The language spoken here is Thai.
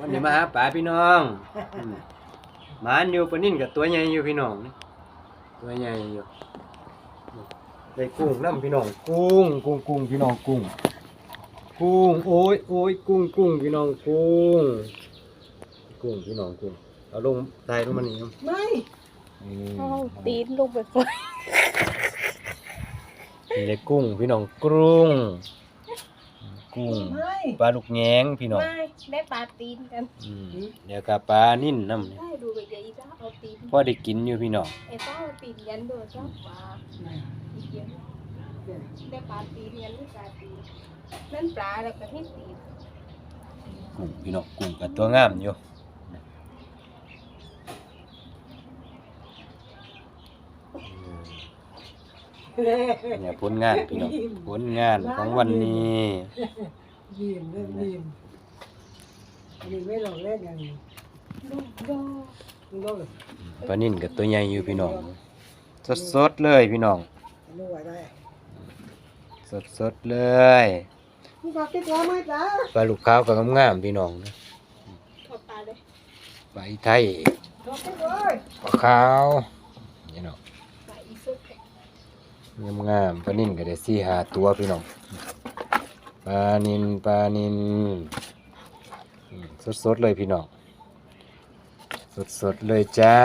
วันนี้มาหาป่าพี่น้องอืมหมาอันอยู่ปลานิ่นกับตัวใหญ่อยู่พี่น้องนี่ตัวใหญ่อยู่ได้กุ้งน้ำพี่น้อง กุ้งกุ้งกุ้งพี่น้องกุ้ง กุ้งโอ้ยโอ้ยกุ้งกุ้งพี่น้องกุ้ง กุ้งพี่น้องกุ้งเอาลงตายลงมานี่ครับไม่นี่เอาตีนลงไปก่อน นี่ได้กุ้งพี่น้องกุ้ง กุ้งไม่ปลาลูกแงงพี่น้องไม่ได้ปลาตีนกันอืมเดี๋ยวกับปลานิ่นน้ำเนี่ยได้ดูไปเดี๋ยวอีจ้าเอาตีนพอได้กินอยู่พี่น้องไอ้ต้าเอาตีนยันโดนจ้าปลาอีกเยอะได้ปลาตีนยันไม่ปลาตีนนั่นปลาแล้วก็ให้ตีนกุ้งพี่น้องกุ้งกับตัวงามอยู่ เนี่ยผลงานพี่น้องผลงานของวันนี้ยิ้มเล่นยิ้มอันนี้ไม่ลองเล่นอย่างนี้ลูกดอกลูกเลยปลานิ่นกับตัวใหญ่อยู่พี่น้องสดๆเลยพี่น้องลูกอะไรสดๆเลยลูกปลาติดตัวไหมจ๊ะปลาลูกขาวกับงามๆพี่น้องนะขอปลาเลยปลาอีไทยตัวติดเลยปลาขาวนี่เนาะ ปลาอีสุด งามงามปลานิ่นก็ได้สี่หาตัวพี่น้องปลานินปลานินสดสดๆเลยพี่น้อง สดสดๆเลยจ้า